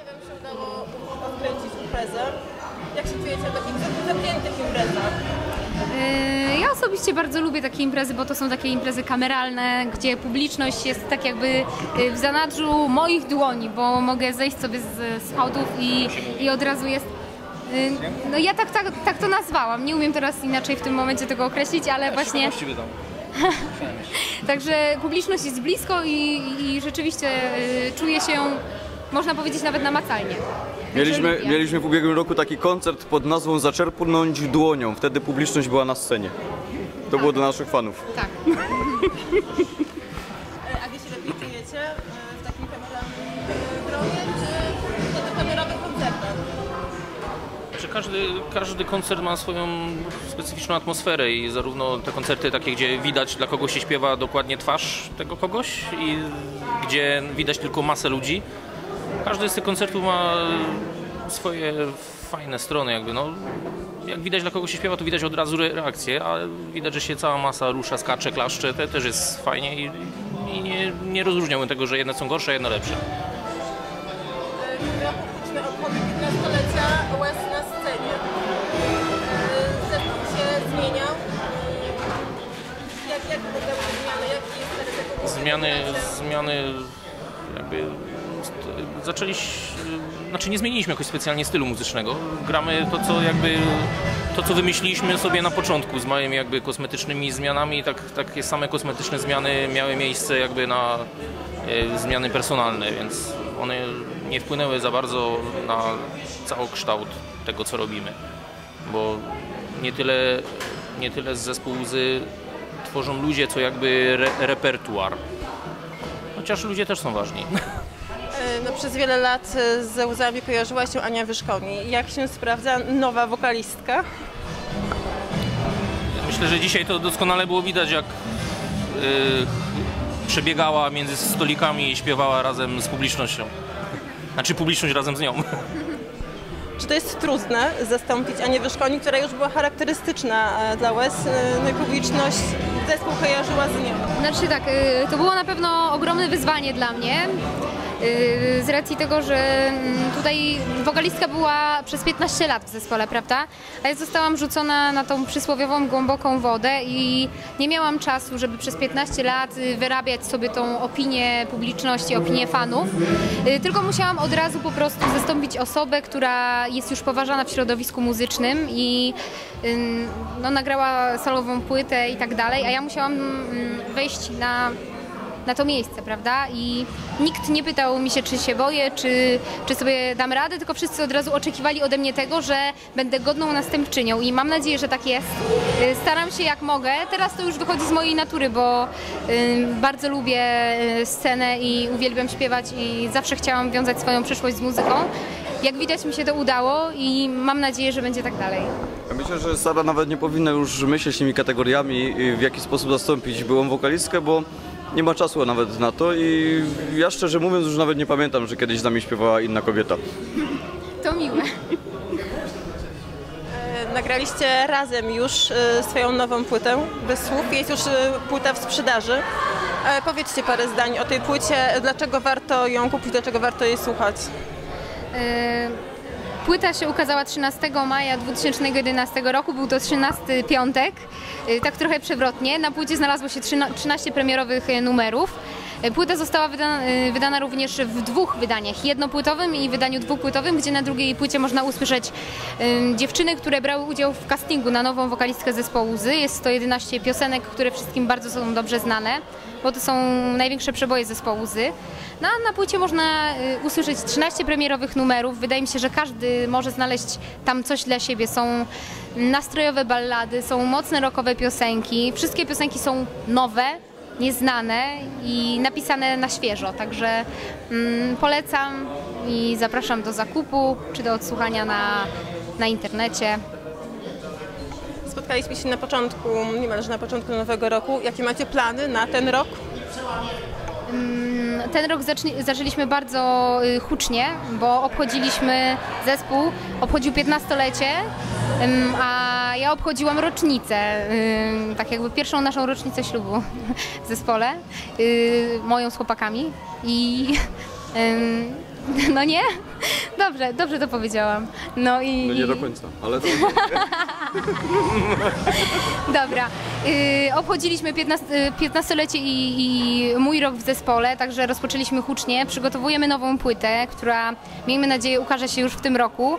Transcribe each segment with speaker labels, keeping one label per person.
Speaker 1: Nie wiem, czy udało odkręcić imprezę. Jak się czujecie na takich zam- zamkniętych imprezach?
Speaker 2: Yy, Ja osobiście bardzo lubię takie imprezy, bo to są takie imprezy kameralne, gdzie publiczność jest tak jakby yy, w zanadrzu moich dłoni, bo mogę zejść sobie z schodów i, i od razu jest. yy, No ja tak, tak, tak to nazwałam. Nie umiem teraz inaczej w tym momencie tego określić, ale właśnie.
Speaker 3: Właściwie tam.
Speaker 2: Także publiczność jest blisko i, i rzeczywiście czuję się, można powiedzieć, nawet namacalnie.
Speaker 4: Mieliśmy, mieliśmy w ubiegłym roku taki koncert pod nazwą Zaczerpnąć dłonią. Wtedy publiczność była na scenie. To było dla naszych fanów.
Speaker 2: Tak.
Speaker 1: A wy się lepiej czujecie e, w takim kameralnym e, gronie, czy tych kamerowych koncertach?
Speaker 3: Znaczy każdy, każdy koncert ma swoją specyficzną atmosferę i zarówno te koncerty takie, gdzie widać dla kogoś się śpiewa dokładnie twarz tego kogoś i gdzie widać tylko masę ludzi. Każdy z tych koncertów ma swoje fajne strony jakby no. Jak widać dla kogoś się śpiewa, to widać od razu re- reakcję, a widać, że się cała masa rusza, skacze, klaszcze, to też jest fajnie i, i nie, nie rozróżniałbym tego, że jedne są gorsze, a jedne lepsze.
Speaker 1: E, W tym roku publiczne obchody 15-lecia Łez na scenie. E, Zespół się zmieniał. E, Jak, jak wyglądały te zmiany?
Speaker 3: Zmiany, jakby zaczęliśmy, znaczy nie zmieniliśmy jakoś specjalnie stylu muzycznego. Gramy to, co jakby, to, co wymyśliliśmy sobie na początku z małymi jakby kosmetycznymi zmianami. Tak, takie same kosmetyczne zmiany miały miejsce jakby na e, zmiany personalne, więc one nie wpłynęły za bardzo na całokształt tego, co robimy. Bo nie tyle, nie tyle z zespół łzy tworzą ludzie, co jakby re, repertuar. Chociaż ludzie też są ważni.
Speaker 1: No, przez wiele lat e, ze łzami kojarzyła się Ania Wyszkoni. Jak się sprawdza nowa wokalistka?
Speaker 3: Myślę, że dzisiaj to doskonale było widać, jak yy, przebiegała między stolikami i śpiewała razem z publicznością. Znaczy publiczność razem z nią.
Speaker 1: Czy to jest trudne zastąpić Anię Wyszkoni, która już była charakterystyczna e, dla Łez? No i publiczność zespół kojarzyła z nią.
Speaker 2: Znaczy tak, to było na pewno ogromne wyzwanie dla mnie. Y, Z racji tego, że mm, tutaj wokalistka była przez 15 lat w zespole, prawda? A ja zostałam rzucona na tą przysłowiową głęboką wodę i nie miałam czasu, żeby przez 15 lat y, wyrabiać sobie tą opinię publiczności, opinię fanów. Y, Tylko musiałam od razu po prostu zastąpić osobę, która jest już poważana w środowisku muzycznym i no, nagrała solową płytę i tak dalej, a ja musiałam mm, wejść na, na to miejsce, prawda? I nikt nie pytał mi się, czy się boję, czy, czy sobie dam radę, tylko wszyscy od razu oczekiwali ode mnie tego, że będę godną następczynią i mam nadzieję, że tak jest. Y, Staram się jak mogę. Teraz to już wychodzi z mojej natury, bo y, bardzo lubię y, scenę i uwielbiam śpiewać i zawsze chciałam wiązać swoją przyszłość z muzyką. Jak widać mi się to udało i mam nadzieję, że będzie tak dalej.
Speaker 4: Myślę, że Sara nawet nie powinna już myśleć tymi kategoriami, w jaki sposób zastąpić byłą wokalistkę, bo nie ma czasu nawet na to i ja szczerze mówiąc już nawet nie pamiętam, że kiedyś z nami śpiewała inna kobieta.
Speaker 2: To miłe.
Speaker 1: E, Nagraliście razem już e, swoją nową płytę, bez słów. Jest już e, płyta w sprzedaży. Powiedzcie parę zdań o tej płycie, dlaczego warto ją kupić, dlaczego warto jej słuchać.
Speaker 2: Płyta się ukazała 13 maja 2011 roku, był to 13 piątek, e, tak trochę przewrotnie. Na płycie znalazło się 13 13 premierowych e, numerów. Płyta została wydana, e, wydana również w dwóch wydaniach, jednopłytowym i wydaniu dwupłytowym, gdzie na drugiej płycie można usłyszeć dziewczyny, które brały udział w castingu na nową wokalistkę zespołu Zy. Jest to 11 piosenek, które wszystkim bardzo są dobrze znane, bo to są największe przeboje zespołu Zy. No, a na płycie można y, usłyszeć 13 premierowych numerów. Wydaje mi się, że każdy może znaleźć tam coś dla siebie. Są nastrojowe ballady, są mocne rockowe piosenki. Wszystkie piosenki są nowe, nieznane i napisane na świeżo. Także mm, polecam i zapraszam do zakupu czy do odsłuchania na, na internecie.
Speaker 1: Spotkaliśmy się na początku, niemalże na początku nowego roku. Jakie macie plany na ten rok?
Speaker 2: Ten rok zaczęliśmy bardzo y, hucznie, bo obchodziliśmy zespół, obchodził 15-lecie, ym, a ja obchodziłam rocznicę, ym, tak jakby pierwszą naszą rocznicę ślubu w zespole, y, moją z chłopakami i Ym, No nie? Dobrze, dobrze to powiedziałam. No i...
Speaker 4: No nie do końca, ale to...
Speaker 2: Dobra. Yy, obchodziliśmy 15, y, 15-lecie i, i mój rok w zespole, także rozpoczęliśmy hucznie. Przygotowujemy nową płytę, która miejmy nadzieję ukaże się już w tym roku.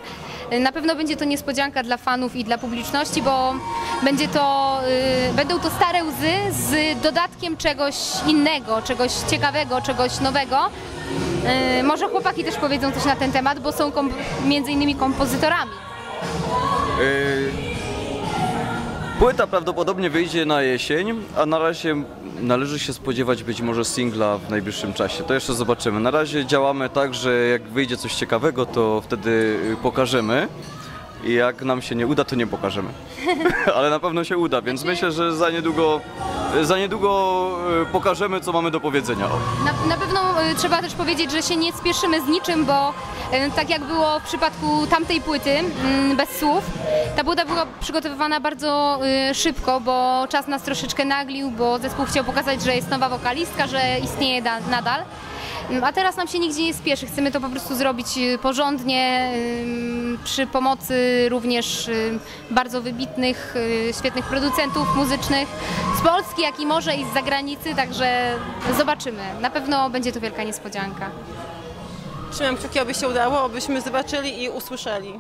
Speaker 2: Yy, Na pewno będzie to niespodzianka dla fanów i dla publiczności, bo będzie to, będą to stare łzy z dodatkiem czegoś innego, czegoś ciekawego, czegoś nowego. Może chłopaki też powiedzą coś na ten temat, bo są między innymi kompozytorami.
Speaker 4: Płyta prawdopodobnie wyjdzie na jesień, a na razie należy się spodziewać być może singla w najbliższym czasie. To jeszcze zobaczymy. Na razie działamy tak, że jak wyjdzie coś ciekawego, to wtedy pokażemy. I jak nam się nie uda, to nie pokażemy. Ale na pewno się uda, więc myślę, że za niedługo, za niedługo y, pokażemy, co mamy do powiedzenia.
Speaker 2: Na, na pewno y, trzeba też powiedzieć, że się nie spieszymy z niczym, bo y, tak jak było w przypadku tamtej płyty, mm, bez słów, ta płyta była przygotowywana bardzo szybko, bo czas nas troszeczkę naglił, bo zespół chciał pokazać, że jest nowa wokalistka, że istnieje da, nadal. A teraz nam się nigdzie nie spieszy. Chcemy to po prostu zrobić y, porządnie, przy pomocy również y, bardzo wybitnych, y, świetnych producentów muzycznych z Polski, jak i może i z zagranicy, także zobaczymy. Na pewno będzie to wielka niespodzianka.
Speaker 1: Trzymam kciuki, aby się udało, abyśmy zobaczyli i usłyszeli.